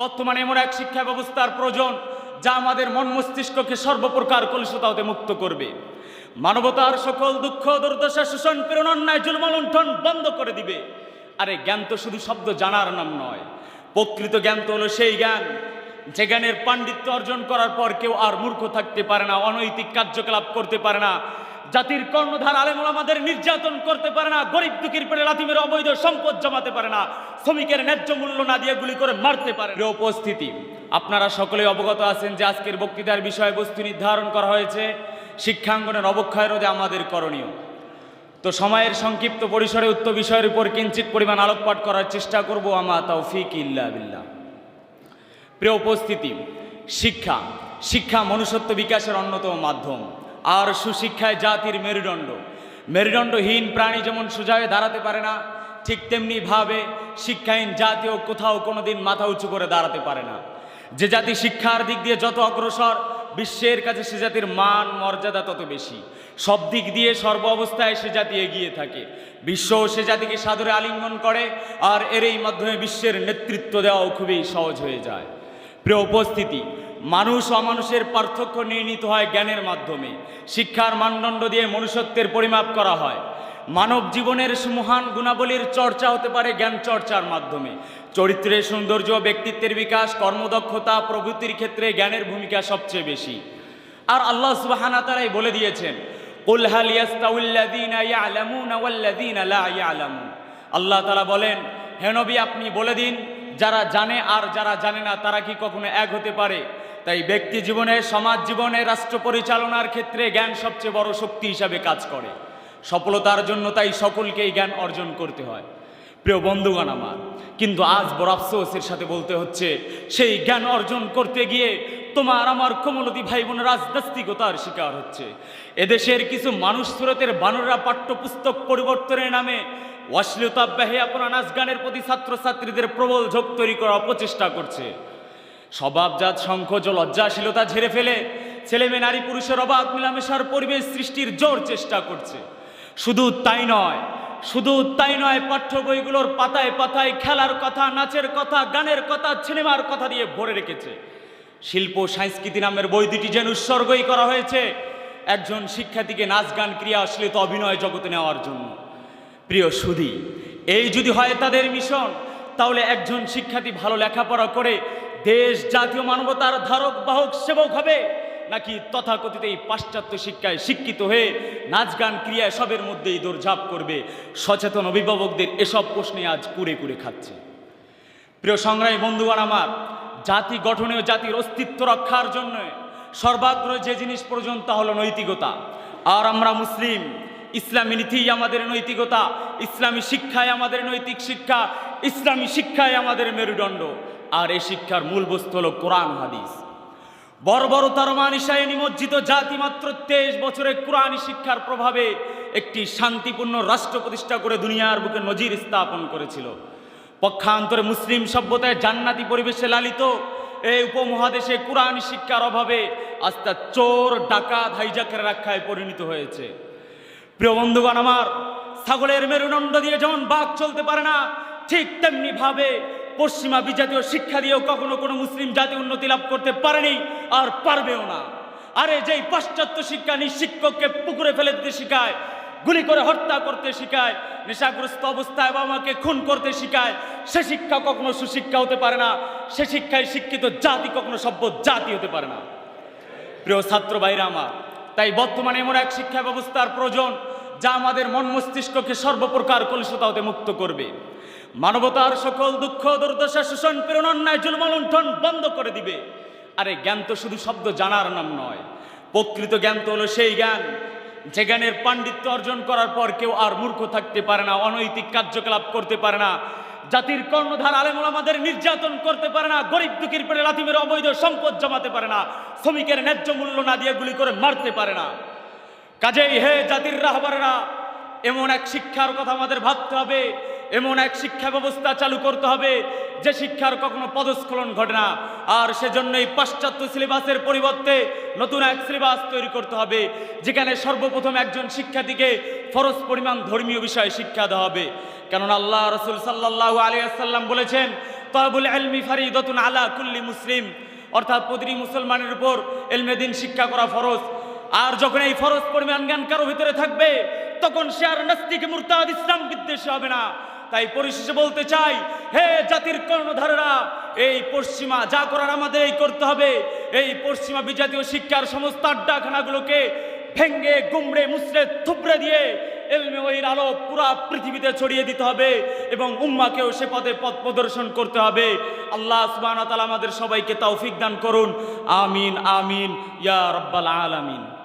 বর্তমানে এমন এক শিক্ষা ব্যবস্থার প্রয়োজন যা আমাদের মন মস্তিষ্ককে সর্বপ্রকার কলুষতা হতে মুক্ত করবে। মানবতার সকল দুঃখ, দুর্দশা, শোষণ প্রেরণ অন্যায় জুলমালুণ্ঠন বন্ধ করে দিবে। আরে জ্ঞান তো শুধু শব্দ জানার নাম নয়, প্রকৃত জ্ঞান তো হলো সেই জ্ঞান। যে জ্ঞানের পাণ্ডিত্য অর্জন করার পর কেউ আর মূর্খ থাকতে পারে না, অনৈতিক কার্যকলাপ করতে পারে না। জাতির কর্ণধার আলেমুল আমাদের নির্যাতন করতে পারে না, গরিব দুঃখীর পেটে লাথিমের অবৈধ সম্পদ জমাতে পারে না, শ্রমিকের ন্যায্য মূল্য না দিয়ে গুলি করে মারতে পারে উপস্থিতি, আপনারা সকলে অবগত আছেন যে আজকের বক্তৃতার বিষয়বস্তু নির্ধারণ করা হয়েছে, শিক্ষাঙ্গনের অবক্ষয় রোধে আমাদের করণীয়। তো সময়ের সংক্ষিপ্ত পরিসরে উক্ত বিষয়ের উপর কিঞ্চিত পরিমাণ আলোকপাত করার চেষ্টা করব, আমা তৌফিক ইল্লা বিল্লাহ। প্রিয় উপস্থিতি, শিক্ষা শিক্ষা মনুষ্যত্ব বিকাশের অন্যতম মাধ্যম। আর সুশিক্ষায় জাতির মেরুদণ্ড। মেরুদণ্ডহীন প্রাণী যেমন সোজা হয়ে দাঁড়াতে পারে না, ঠিক তেমনি ভাবে শিক্ষাহীন জাতিও কোথাও কোনোদিন মাথা উঁচু করে দাঁড়াতে পারে না। যে জাতি শিক্ষার দিক দিয়ে যত অগ্রসর, বিশ্বের কাছে সে জাতির মান, মর্যাদা তত বেশি। সব দিক দিয়ে সর্ব অবস্থায় সে জাতি এগিয়ে থাকে। বিশ্ব সে জাতিকে সাদরে আলিঙ্গন করে আর এর এই মাধ্যমে বিশ্বের নেতৃত্ব দেওয়াও খুবই সহজ হয়ে যায়। প্রিয় উপস্থিতি মানুষ অমানুষের পার্থক্য নির্ণীত হয় জ্ঞানের মাধ্যমে। শিক্ষার মানদণ্ড দিয়ে মনুষ্যত্বের পরিমাপ করা হয়। মানব জীবনের সুমহান গুণাবলীর চর্চা হতে পারে জ্ঞান চর্চার মাধ্যমে। চরিত্রের সৌন্দর্য, ব্যক্তিত্বের বিকাশ, কর্মদক্ষতা প্রভৃতির ক্ষেত্রে জ্ঞানের ভূমিকা সবচেয়ে বেশি। আর আল্লাহ সুবাহানা তারাই বলে দিয়েছেন আল্লাহ তাআলা বলেন হেনবি আপনি বলে দিন, যারা জানে আর যারা জানে না, তারা কি কখনো এক হতে পারে? তাই ব্যক্তি জীবনে, সমাজ জীবনে, রাষ্ট্র পরিচালনার ক্ষেত্রে জ্ঞান সবচেয়ে বড় শক্তি হিসাবে কাজ করে। সফলতার জন্য তাই সকলকেই জ্ঞান অর্জন করতে হয়। প্রিয় বন্ধুগণ আমার, কিন্তু আজ বড় আফসোসের সাথে বলতে হচ্ছে, সেই জ্ঞান অর্জন করতে গিয়ে তোমার আমার কোমলতি ভাই বোন রাজনাস্তিকতার শিকার হচ্ছে। এদেশের কিছু মানুষ স্রোতের বানররা পাঠ্যপুস্তক পরিবর্তনের নামে অশ্লীলতা বেহেয়াপনা নাচ গানের প্রতি ছাত্রছাত্রীদের প্রবল ঝোঁক তৈরি করার প্রচেষ্টা করছে। স্বভাবজাত সংকোচ ও লজ্জাশীলতা ঝেড়ে ফেলে ছেলে মেয়ে, নারী, পুরুষের অবাধ মিলামেশার পরিবেশ সৃষ্টির জোর চেষ্টা করছে। শুধু তাই নয়, শুধু তাই নয়, পাঠ্য বইগুলোর পাতায় পাতায় খেলার কথা, নাচের কথা, গানের কথা, সিনেমার কথা দিয়ে ভরে রেখেছে। শিল্প সংস্কৃতি নামের বই দুটি যেন উৎসর্গই করা হয়েছে একজন শিক্ষার্থীকে নাচ, গান, ক্রিয়া অভিনয় জগতে নেওয়ার জন্য। প্রিয় সুধী, এই যদি হয় তাদের মিশন, তাহলে একজন শিক্ষার্থী ভালো লেখাপড়া করে দেশ জাতীয় মানবতার ধারক, বাহক, সেবক হবে, নাকি তথাকথিত এই পাশ্চাত্য শিক্ষায় শিক্ষিত হয়ে নাচ গান ক্রিয়া সবের মধ্যেই দৌড়ঝাঁপ করবে? সচেতন অভিভাবকদের এসব প্রশ্নে আজ কুড়ে কুড়ে খাচ্ছে। প্রিয় সংগ্রামী বন্ধুগণ আমার, জাতি গঠনে ও জাতির অস্তিত্ব রক্ষার জন্য সর্বাগ্র যে জিনিস প্রয়োজন তা হলো নৈতিকতা। আর আমরা মুসলিম, ইসলামী নীতিই আমাদের নৈতিকতা, ইসলামী শিক্ষায় আমাদের নৈতিক শিক্ষা, ইসলামী শিক্ষায় আমাদের মেরুদণ্ড। আর এই শিক্ষার মূল বস্তু হলো কোরআন হাদিস। বর্বরতার মানিসায় নিমজ্জিত জাতি মাত্র তেইশ বছরে কোরআনী শিক্ষার প্রভাবে একটি শান্তিপূর্ণ রাষ্ট্র প্রতিষ্ঠা করে দুনিয়ার বুকে নজির স্থাপন করেছিল। পক্ষান্তরে মুসলিম সভ্যতায় জান্নাতি পরিবেশে লালিত এই উপমহাদেশে কোরআন শিক্ষার অভাবে আস্তা চোর, ডাকাত, হাইজাকের রাখায় পরিণত হয়েছে। প্রিয় বন্ধুগণ আমার, ছাগলের মেরুদণ্ড দিয়ে যেমন বাঘ চলতে পারে না, ঠিক তেমনি ভাবে পশ্চিমা বিজাতীয় শিক্ষা দিয়েও কখনো কোনো মুসলিম জাতি উন্নতি লাভ করতে পারেনি আর পারবেও না। আরে যেই পাশ্চাত্য শিক্ষা নিঃশিক্ষককে পুকুরে ফেলে দিতে শিখায়, গুলি করে হত্যা করতে শিখায়, নেশাগ্রস্ত অবস্থায় বাবা মাকে খুন করতে শিখায়, সে শিক্ষা কখনো সুশিক্ষা হতে পারে না। সে শিক্ষায় শিক্ষিত জাতি কখনো সভ্য জাতি হতে পারে না। প্রিয় ছাত্র ভাইরা আমার, তাই বর্তমানে এমন এক শিক্ষা ব্যবস্থার প্রয়োজন যা আমাদের মন মস্তিষ্ককে সর্বপ্রকার কলুষতা হতে মুক্ত করবে। মানবতার সকল দুঃখ, দুর্দশা, শোষণ প্রেরণ অন্যায় জুলমালুণ্ঠন বন্ধ করে দিবে। আরে জ্ঞান তো শুধু শব্দ জানার নাম নয়। প্রকৃত জ্ঞান তো হলো সেই জ্ঞান, যে জ্ঞানের পাণ্ডিত্য অর্জন করার পর কেউ আর মূর্খ থাকতে পারে না, অনৈতিক কার্যকলাপ করতে পারে না, জাতির কর্ণধার আলেমুল আমাদের নির্যাতন করতে পারে না, গরিব দুঃখীর পেটে লাথিমের অবৈধ সম্পদ জমাতে পারে না, শ্রমিকের ন্যায্য মূল্য না দিয়ে গুলি করে মারতে পারে না। কাজেই হে জাতির রাহবারেরা, এমন এক শিক্ষার কথা আমাদের ভাবতে হবে এমন এক শিক্ষা ব্যবস্থা চালু করতে হবে, যে শিক্ষার কখনো পদস্খলন ঘটে না। আর সেজন্যই পাশ্চাত্য সিলেবাসের পরিবর্তে নতুন এক সিলেবাস তৈরি করতে হবে, যেখানে সর্বপ্রথম একজন শিক্ষার্থীকে ফরজ পরিমাণ ধর্মীয় বিষয়ে শিক্ষা দেওয়া হবে। কেননা আল্লাহ রসুল সাল্লাহ আলিয়াল্লাম বলেছেন তহবুল এলমি ফারিদতুন আলা কুল্লি মুসলিম। অর্থাৎ প্রতিটি মুসলমানের উপর এলমে দিন শিক্ষা করা ফরজ। আর যখন এই ফরজ পরিমাণ জ্ঞান কারও ভিতরে থাকবে, তখন সে আর নাস্তিক মুরতাদ ইসলাম বিদ্বেষী হবে না। তাই পরিশেষে বলতে চাই, হে জাতির কর্ণধারেরা, এই পশ্চিমা যা করার আমাদের এই করতে হবে। এই পশ্চিমা বিজাতীয় শিক্ষার সমস্ত আড্ডাখানাগুলোকে ভেঙ্গে গুমড়ে মুসড়ে থুবড়ে দিয়ে এলমে ওহির আলো পুরা পৃথিবীতে ছড়িয়ে দিতে হবে এবং উম্মাকেও সে পদে পথ প্রদর্শন করতে হবে। আল্লাহ তাআলা আমাদের সবাইকে তৌফিক দান করুন। আমিন আমিন, ইয়া রাব্বাল আলামিন।